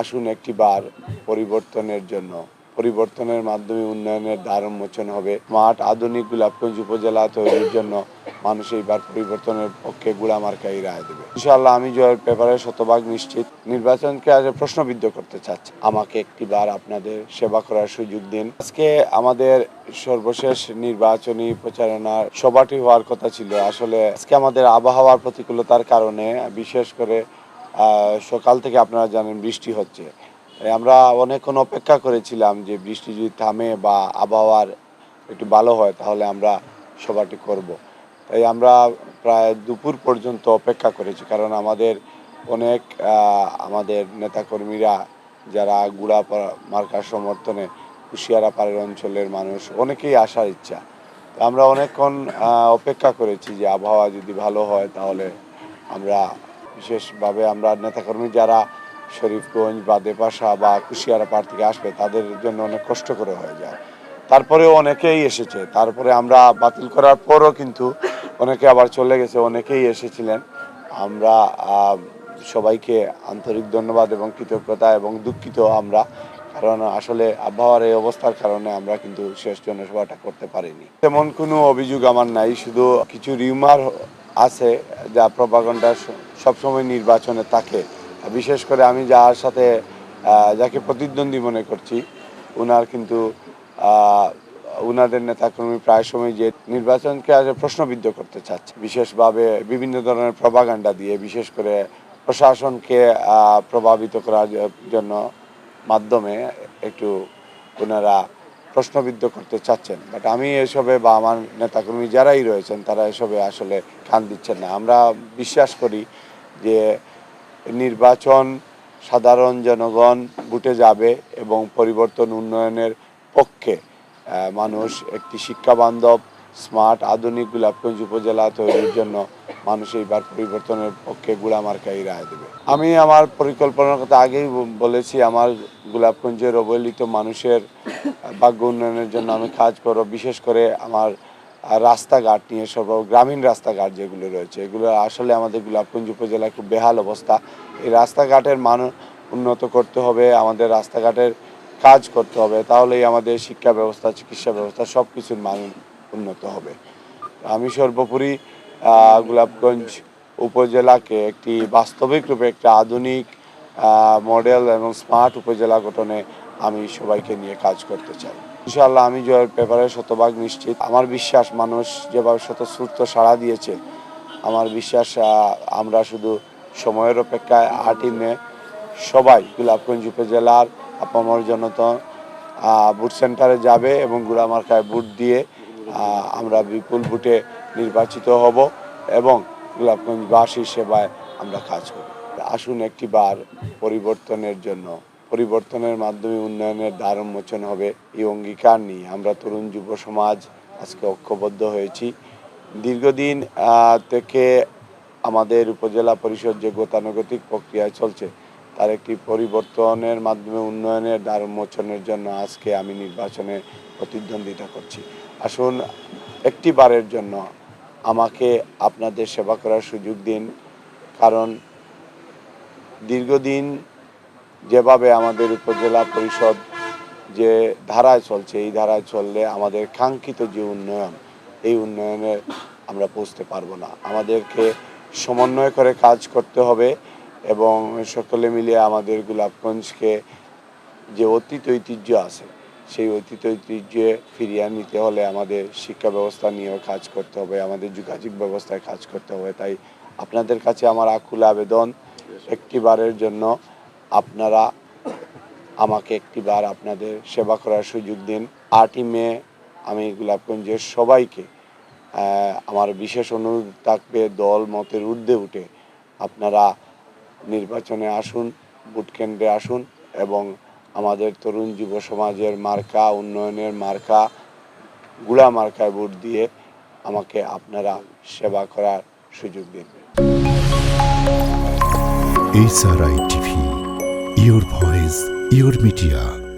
আসুন একটি বার পরিবর্তনের জন্য। পরিবর্তনের মাধ্যমে উন্নয়নের দ্বার উন্মোচন হবে। মাঠ আধুনিক গোলাপগঞ্জ উপজেলা তৈরির জন্য মানুষ এইবার পরিবর্তনের পক্ষে গুড়ামার্কাই রায় দেবে। ইনশাআল্লাহ আমি জয়ের পেপারে শতভাগ নিশ্চিত। নির্বাচনকে আজ প্রশ্নবিদ্ধ করতে চাচ্ছি। আমাকে একটি বার আপনাদের সেবা করার সুযোগ দিন। আজকে আমাদের সর্বশেষ নির্বাচনী প্রচারণার সভাটি হওয়ার কথা ছিল। আসলে আজকে আমাদের আবহাওয়ার প্রতিকূলতার কারণে, বিশেষ করে সকাল থেকে আপনারা জানেন বৃষ্টি হচ্ছে। আমরা অনেকক্ষণ অপেক্ষা করেছিলাম যে বৃষ্টি যদি থামে বা আবহাওয়ার একটু ভালো হয়, তাহলে আমরা সভাটি করব। তাই আমরা প্রায় দুপুর পর্যন্ত অপেক্ষা করেছি, কারণ আমাদের অনেক আমাদের নেতাকর্মীরা যারা গুড়া মার্কার সমর্থনে কুশিয়ারা পাড়ের অঞ্চলের মানুষ, অনেকেই আসার ইচ্ছা। আমরা অনেকক্ষণ অপেক্ষা করেছি যে আবহাওয়া যদি ভালো হয়, তাহলে আমরা বিশেষভাবে আমরা নেতাকর্মী যারা শরীফগঞ্জ বা দেপাশা বা কুশিয়ারা থেকে আসবে, তাদের জন্য অনেক কষ্ট করে হয়ে যায়। তারপরেও অনেকেই এসেছে। তারপরে আমরা বাতিল করার পরও কিন্তু অনেকে আবার চলে গেছে, অনেকেই এসেছিলেন। আমরা সবাইকে আন্তরিক ধন্যবাদ এবং কৃতজ্ঞতা এবং দুঃখিত আমরা, কারণ আসলে আবহাওয়ার এই অবস্থার কারণে আমরা কিন্তু শেষ জনসভাটা করতে পারিনি। তেমন কোনো অভিযোগ আমার নাই, শুধু কিছু রিউমার আছে, যা প্রপাগন্ডা সবসময় নির্বাচনে থাকে। বিশেষ করে আমি যার সাথে যাকে প্রতিদ্বন্দ্বী মনে করছি ওনার কিন্তু ওনাদের নেতাকর্মী প্রায় সময় যে নির্বাচনকে আজ প্রশ্নবিদ্ধ করতে চাচ্ছে, বিশেষভাবে বিভিন্ন ধরনের প্রপাগান্ডা দিয়ে, বিশেষ করে প্রশাসনকে প্রভাবিত করার জন্য মাধ্যমে একটু ওনারা প্রশ্নবিদ্ধ করতে চাচ্ছেন। বাট আমি এসবে বা আমার নেতাকর্মী যারাই রয়েছেন, তারা এসবে আসলে কান দিচ্ছেন না। আমরা বিশ্বাস করি যে নির্বাচন সাধারণ জনগণ বুটে যাবে এবং পরিবর্তন উন্নয়নের পক্ষে মানুষ একটি শিক্ষা বান্ধব স্মার্ট, আধুনিক গোলাপগঞ্জ উপজেলা তৈরির জন্য মানুষ এইবার পরিবর্তনের পক্ষে গুড়ামার্কাই রায় দেবে। আমি আমার পরিকল্পনার কথা আগেই বলেছি, আমার গোলাপগঞ্জের অবহেলিত মানুষের ভাগ্য উন্নয়নের জন্য আমি কাজ করব, বিশেষ করে আমার রাস্তাঘাট নিয়ে সর্ব, গ্রামীণ রাস্তাঘাট যেগুলো রয়েছে, এগুলো আসলে আমাদের গোলাপগঞ্জ উপজেলায় খুব বেহাল অবস্থা। এই রাস্তাঘাটের মান উন্নত করতে হবে, আমাদের রাস্তাঘাটের কাজ করতে হবে, তাহলেই আমাদের শিক্ষা ব্যবস্থা, চিকিৎসা ব্যবস্থা সব কিছুর মান উন্নত হবে। আমি সর্বোপরি গোলাপগঞ্জ উপজেলাকে একটি বাস্তবিক রূপে একটা আধুনিক মডেল এবং স্মার্ট উপজেলা গঠনে আমি সবাইকে নিয়ে কাজ করতে চাই। ইনশাআল্লাহ আমি জয়ের পেপারে শতভাগ নিশ্চিত। আমার বিশ্বাস, মানুষ যেভাবে স্বতঃস্ফূর্ত সাড়া দিয়েছে, আমার বিশ্বাস আমরা শুধু সময়ের অপেক্ষায় আটই মে সবাই গোলাপগঞ্জ উপজেলার আপামর জনতা বুথ সেন্টারে যাবে এবং গুড়ামার্কায় বুট দিয়ে আমরা বিপুল বুটে নির্বাচিত হব এবং গোলাপগঞ্জবাসীর সেবায় আমরা কাজ করব। আসুন একটি বার পরিবর্তনের জন্য পরিবর্তনের মাধ্যমে উন্নয়নের দ্বার উন্মোচন হবে এই অঙ্গীকার নিয়ে। আমরা তরুণ যুব সমাজ আজকে ঐক্যবদ্ধ হয়েছি। দীর্ঘদিন থেকে আমাদের উপজেলা পরিষদ যে গতানুগতিক প্রক্রিয়ায় চলছে, তার একটি পরিবর্তনের মাধ্যমে উন্নয়নের দ্বার উন্মোচনের জন্য আজকে আমি নির্বাচনে প্রতিদ্বন্দ্বিতা করছি। আসুন একটি বারের জন্য আমাকে আপনাদের সেবা করার সুযোগ দিন, কারণ দীর্ঘদিন যেভাবে আমাদের উপজেলা পরিষদ যে ধারায় চলছে, এই ধারায় চললে আমাদের কাঙ্ক্ষিত যে উন্নয়ন, এই উন্নয়নে আমরা পৌঁছতে পারব না। আমাদেরকে সমন্বয় করে কাজ করতে হবে এবং সকলে মিলে আমাদের গোলাপগঞ্জকে যে অতীত ঐতিহ্য আছে, সেই অতীত ঐতিহ্যে ফিরিয়ে নিতে হলে আমাদের শিক্ষা ব্যবস্থা নিয়েও কাজ করতে হবে, আমাদের যোগাযোগ ব্যবস্থায় কাজ করতে হবে। তাই আপনাদের কাছে আমার আকুল আবেদন, একটিবারের জন্য আপনারা আমাকে একটিবার আপনাদের সেবা করার সুযোগ দিন। আটই মে আমি গোলাপগঞ্জের সবাইকে আমার বিশেষ অনুরোধ থাকবে দল মতের ঊর্ধ্বে উঠে আপনারা নির্বাচনে আসুন ভোট কেন্দ্রে আসুন এবং আমাদের তরুণ যুব সমাজের মার্কা উন্নয়নের মার্কা গুড়া মার্কায় ভোট দিয়ে আমাকে আপনারা সেবা করার সুযোগ দিন। SRI TV, your voice, your media.